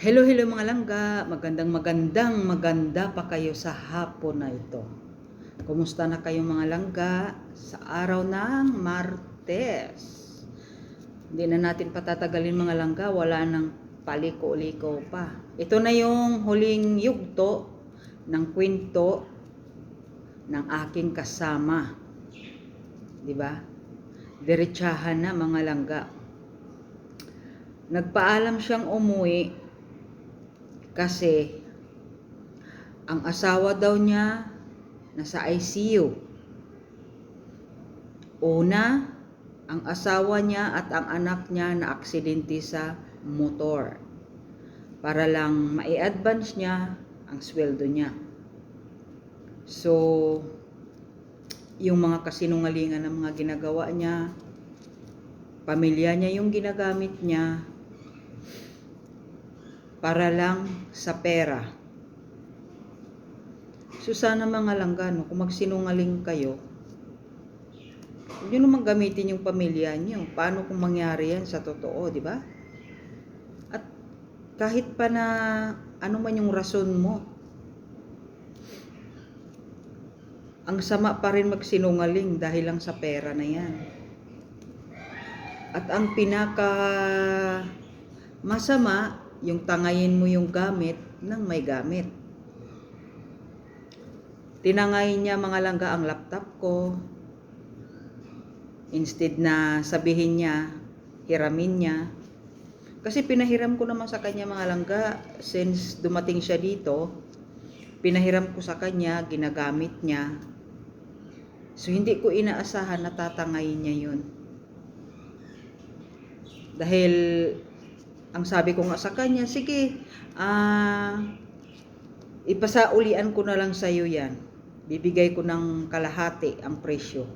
Hello, hello mga langga. Magandang magandang maganda pa kayo sa hapon na ito. Kumusta na kayong mga langga sa araw ng Martes? Hindi na natin patatagalin mga langga. Wala nang paliko-liko pa. Ito na yung huling yugto ng kwento ng aking kasama. Di ba? Diretsahan na mga langga. Nagpaalam siyang umuwi kasi ang asawa daw niya nasa ICU. Una, ang asawa niya at ang anak niya na aksidente sa motor. Para lang mai-advance niya ang sweldo niya. So, yung mga kasinungalingan ng mga ginagawa niya, pamilya niya yung ginagamit niya, para lang sa pera. So sana mga langgano, kung magsinungaling kayo, huwag nyo naman gamitin yung pamilya nyo. Paano kung mangyari yan sa totoo, di ba? At kahit pa na ano man yung rason mo, ang sama pa rin magsinungaling dahil lang sa pera na yan. At ang pinaka masama, yung tangayin mo yung gamit ng may gamit. Tinangayin niya mga langga ang laptop ko. Instead na sabihin niya, hiramin niya. Kasi pinahiram ko naman sa kanya mga langga since dumating siya dito. Pinahiram ko sa kanya, ginagamit niya. So hindi ko inaasahan na tatangayin niya yun. Dahil ang sabi ko nga sa kanya, sige, ah, ipasaulian ko na lang sa iyo yan. Bibigay ko ng kalahati ang presyo.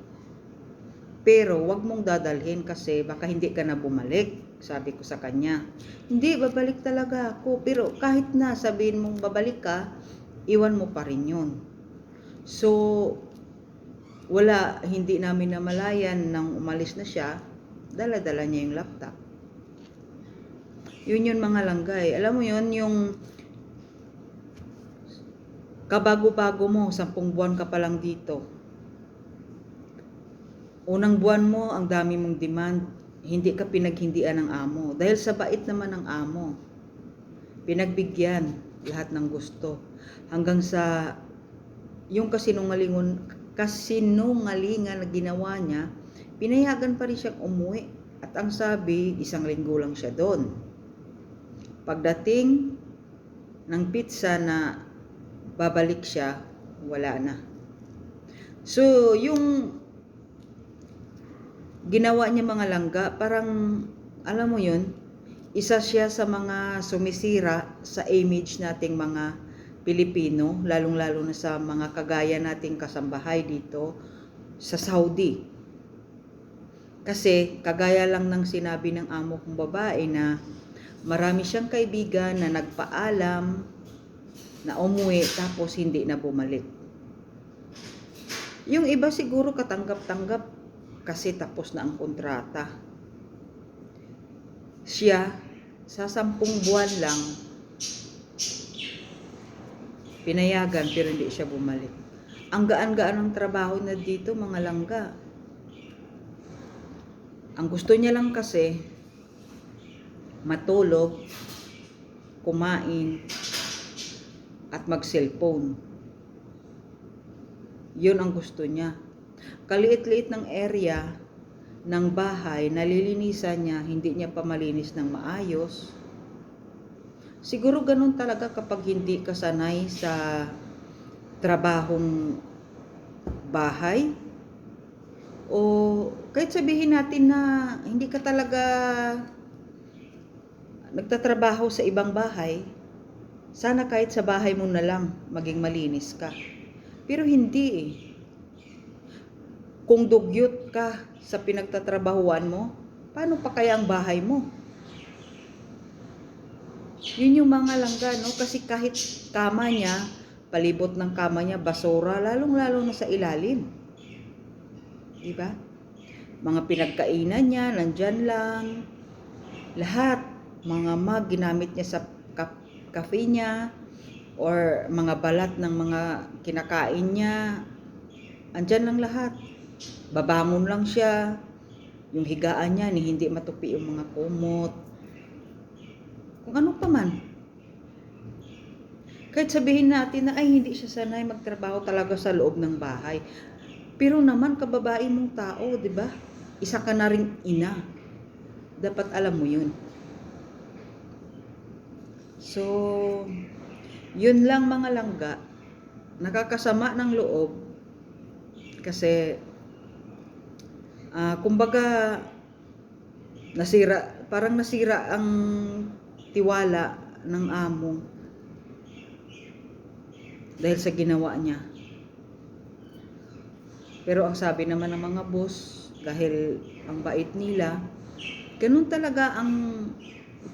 Pero wag mong dadalhin kasi baka hindi ka na bumalik, sabi ko sa kanya. Hindi, babalik talaga ako. Pero kahit na sabihin mong babalik ka, iwan mo pa rin yun. So, wala, hindi namin namalayan nang umalis na siya, dala-dala niya yung laptop. Yun yun mga langgay. Alam mo yun, yung kabago-bago mo, sampung buwan ka pa lang dito. Unang buwan mo, ang dami mong demand, hindi ka pinaghindian ng amo. Dahil sa bait naman ng amo, pinagbigyan lahat ng gusto. Hanggang sa yung kasinungalingon, kasinungalingan na ginawa niya, pinayagan pa rin siyang umuwi. At ang sabi, isang linggo lang siya doon. Pagdating ng pizza na babalik siya, wala na. So, yung ginawa niya mga langga, parang, alam mo yun, isa siya sa mga sumisira sa image nating mga Pilipino, lalong-lalo na sa mga kagaya nating kasambahay dito sa Saudi. Kasi kagaya lang ng sinabi ng amo kong babae na marami siyang kaibigan na nagpaalam na umuwi tapos hindi na bumalik. Yung iba siguro katanggap-tanggap kasi tapos na ang kontrata. Siya, sa sampung buwan lang, pinayagan pero hindi siya bumalik. Ang gaan-gaan ng trabaho na dito, mga langga. Ang gusto niya lang kasi, matulog, kumain, at mag-cellphone. Yun ang gusto niya. Kaliit-liit ng area ng bahay, nalilinisan niya, hindi niya pa malinis ng maayos. Siguro ganun talaga kapag hindi ka sanay sa trabahong bahay. O kahit sabihin natin na hindi ka talaga nagtatrabaho sa ibang bahay, sana kahit sa bahay mo na lang maging malinis ka. Pero hindi eh. Kung dugyot ka sa pinagtatrabahuan mo, paano pa kaya ang bahay mo? Yun yung mga langga, no? Kasi kahit kama niya, palibot ng kama niya, basura, lalong-lalo na sa ilalim. Diba? Mga pinagkainan niya, nandyan lang. Lahat, mga mag, ginamit niya sa cafe niya or mga balat ng mga kinakain niya. Andyan lang lahat. Babangon lang siya. Yung higaan niya, ni hindi matupi yung mga kumot. Kung ano pa man. Kahit sabihin natin na ay hindi siya sanay magtrabaho talaga sa loob ng bahay. Pero naman kababae mong tao, 'di ba? Isa ka na ring ina. Dapat alam mo 'yun. So, yun lang mga langga. Nakakasama ng loob kasi ah kumbaga nasira parang nasira ang tiwala ng amo dahil sa ginawa niya. Pero ang sabi naman ng mga boss, dahil ang bait nila, ganun talaga ang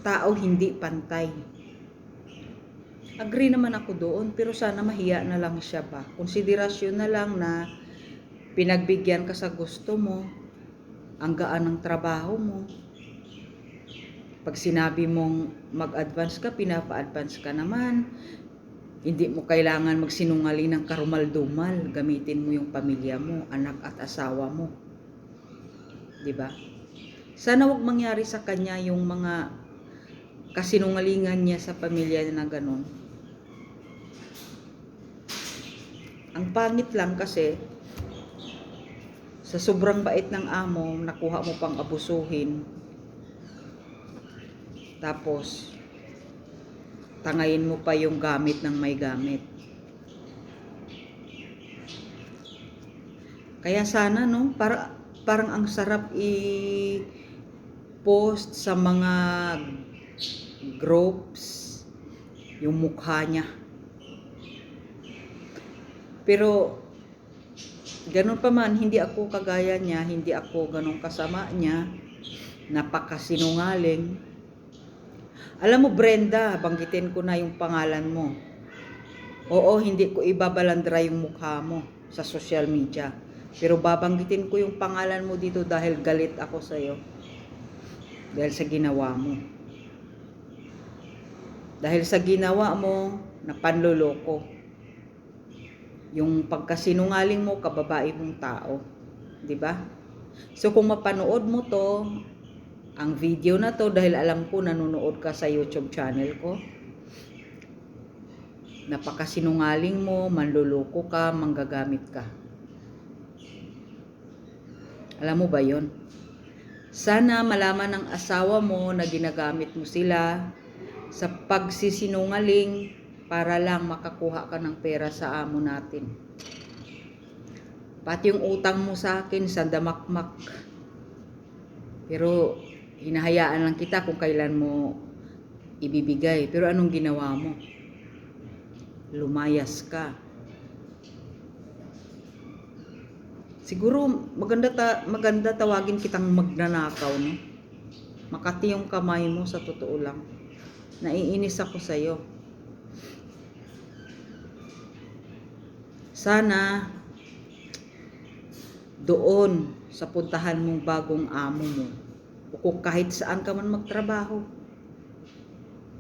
tao hindi pantay. Agree naman ako doon, pero sana mahiya na lang siya ba. Konsiderasyon na lang na pinagbigyan ka sa gusto mo, ang gaan ng trabaho mo. Pag sinabi mong mag-advance ka, pinapa-advance ka naman. Hindi mo kailangan magsinungaling ng karumal-dumal. Gamitin mo yung pamilya mo, anak at asawa mo. 'Di ba? Sana wag mangyari sa kanya yung mga kasinungalingan niya sa pamilya na ganun. Ang pangit lang kasi sa sobrang bait ng amo, nakuha mo pang abusuhin. Tapos, tangayin mo pa yung gamit ng may gamit. Kaya sana no, para parang ang sarap i post sa mga groups yung mukha niya. Pero ganun pa man, hindi ako kagaya niya, hindi ako ganun kasama niya, napakasinungaling. Alam mo Brenda, banggitin ko na yung pangalan mo. Oo, hindi ko ibabalandra yung mukha mo sa social media. Pero babanggitin ko yung pangalan mo dito dahil galit ako sa iyo. Dahil sa ginawa mo. Dahil sa ginawa mo na panloloko. Yung pagkasinungaling mo, kababae mong tao. 'Di ba? So kung mapanood mo to, ang video na to dahil alam ko nanonood ka sa YouTube channel ko. Napakasinungaling mo, manluloko ka, manggagamit ka. Alam mo ba yon? Sana malaman ng asawa mo na ginagamit mo sila sa pagsisinungaling para lang makakuha ka ng pera sa amo natin. Pati yung utang mo sa akin sa damakmak. Pero hinahayaan lang kita kung kailan mo ibibigay. Pero anong ginawa mo? Lumayas ka. Siguro maganda ta maganda tawagin kitang magnanakaw, no? Makati yung kamay mo sa totoo lang. Naiinis ako sa iyo. Sana doon sa puntahan mong bagong amo mo o kung kahit saan ka man magtrabaho.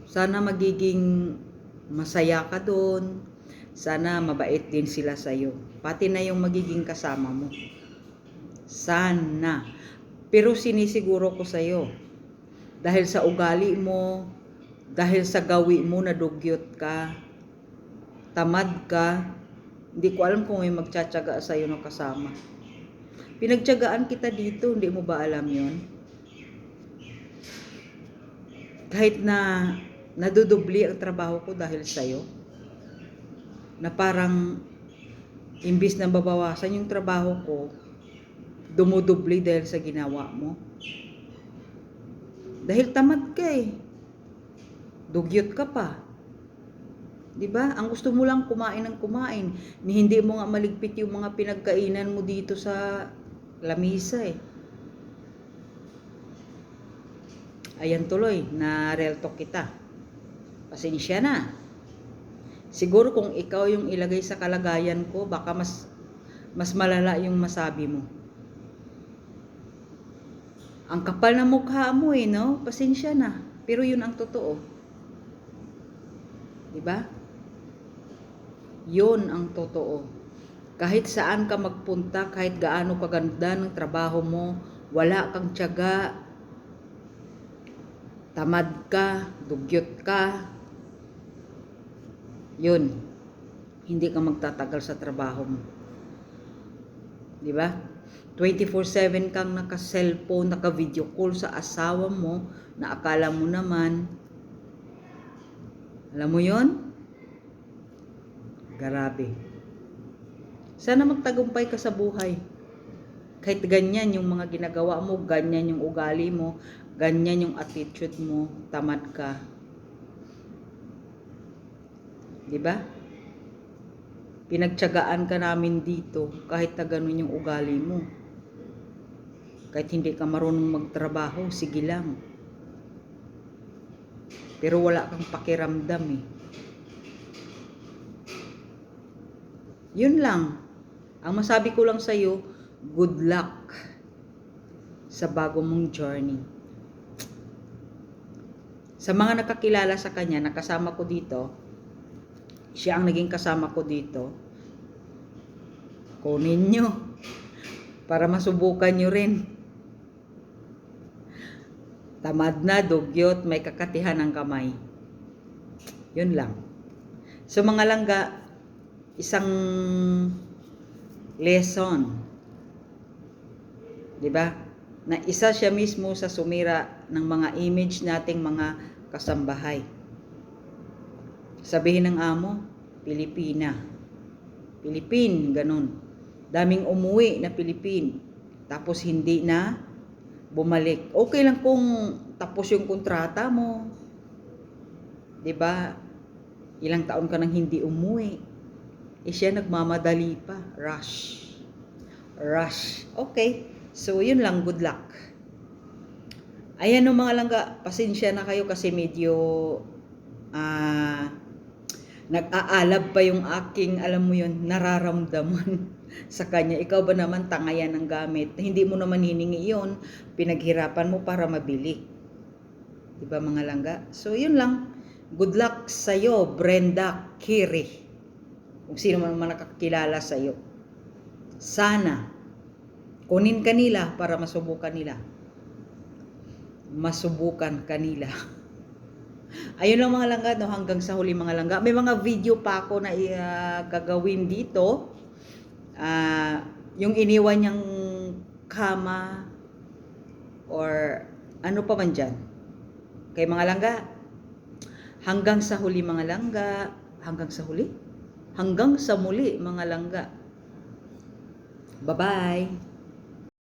Sana magiging masaya ka doon. Sana mabait din sila sa iyo. Pati na yung magiging kasama mo. Sana. Pero sinisiguro ko sa iyo. Dahil sa ugali mo, dahil sa gawi mo na dugyot ka, tamad ka, hindi ko alam kung may magtsatsaga sa iyo ng kasama. Pinagtyagaan kita dito, hindi mo ba alam yon? Kahit na nadudubli ang trabaho ko dahil sa iyo, na parang imbis na babawasan yung trabaho ko, dumudubli dahil sa ginawa mo. Dahil tamad ka eh. Dugyot ka pa. 'Di ba? Ang gusto mo lang kumain ng kumain, ni hindi mo nga maligpit yung mga pinagkainan mo dito sa lamisa eh. Ayan tuloy, na real talk kita. Pasensya na. Siguro kung ikaw yung ilagay sa kalagayan ko, baka mas mas malala yung masabi mo. Ang kapal na mukha mo eh, no? Pasensya na. Pero yun ang totoo. Di ba? Yun ang totoo. Kahit saan ka magpunta, kahit gaano kaganda ng trabaho mo, wala kang tiyaga, tamad ka, dugyot ka, yun, hindi ka magtatagal sa trabaho mo. Di ba? 24/7 kang naka-cellphone, naka-video call sa asawa mo na akala mo naman alam mo 'yon? Grabe. Sana magtagumpay ka sa buhay. Kahit ganyan yung mga ginagawa mo, ganyan yung ugali mo, ganyan yung attitude mo, tamad ka. 'Di ba? Pinagtiyagaan ka namin dito kahit na ganun yung ugali mo. Kahit hindi ka marunong magtrabaho, sige lang. Pero wala kang pakiramdam eh. Yun lang. Ang masabi ko lang sa'yo, good luck sa bago mong journey. Sa mga nakakilala sa kanya, nakasama ko dito, siya ang naging kasama ko dito, kunin nyo para masubukan nyo rin. Tamad na, dugyot, may kakatihan ng kamay. Yun lang. So mga langga, isang lesson. 'Di ba? Na isa siya mismo sa sumira ng mga image nating mga kasambahay. Sabihin ng amo, Pilipina. Pilipin, ganun. Daming umuwi na Pilipin. Tapos hindi na bumalik. Okay lang kung tapos yung kontrata mo. 'Di ba? Ilang taon ka nang hindi umuwi. Eh siya nagmamadali pa. Rush. Rush. Okay. So, yun lang. Good luck. Ayan o mga langga. Pasensya na kayo kasi medyo ah nag-aalab pa yung aking, alam mo yun, nararamdaman sa kanya. Ikaw ba naman tangayan ng gamit? Hindi mo naman hiningi yun. Pinaghirapan mo para mabili. Diba mga langga? So, yun lang. Good luck sa'yo, Brenda Kiri. Kung sino man nakakilala sa'yo. Sana, kunin kanila para masubukan nila. Masubukan kanila. Ayun lang mga langga, no, hanggang sa huli mga langga. May mga video pa ako na uh, gagawin dito. Uh, yung iniwan niyang kama or ano pa man dyan. Kay mga langga, hanggang sa huli mga langga, hanggang sa huli? Hanggang sa muli mga langga. Bye-bye!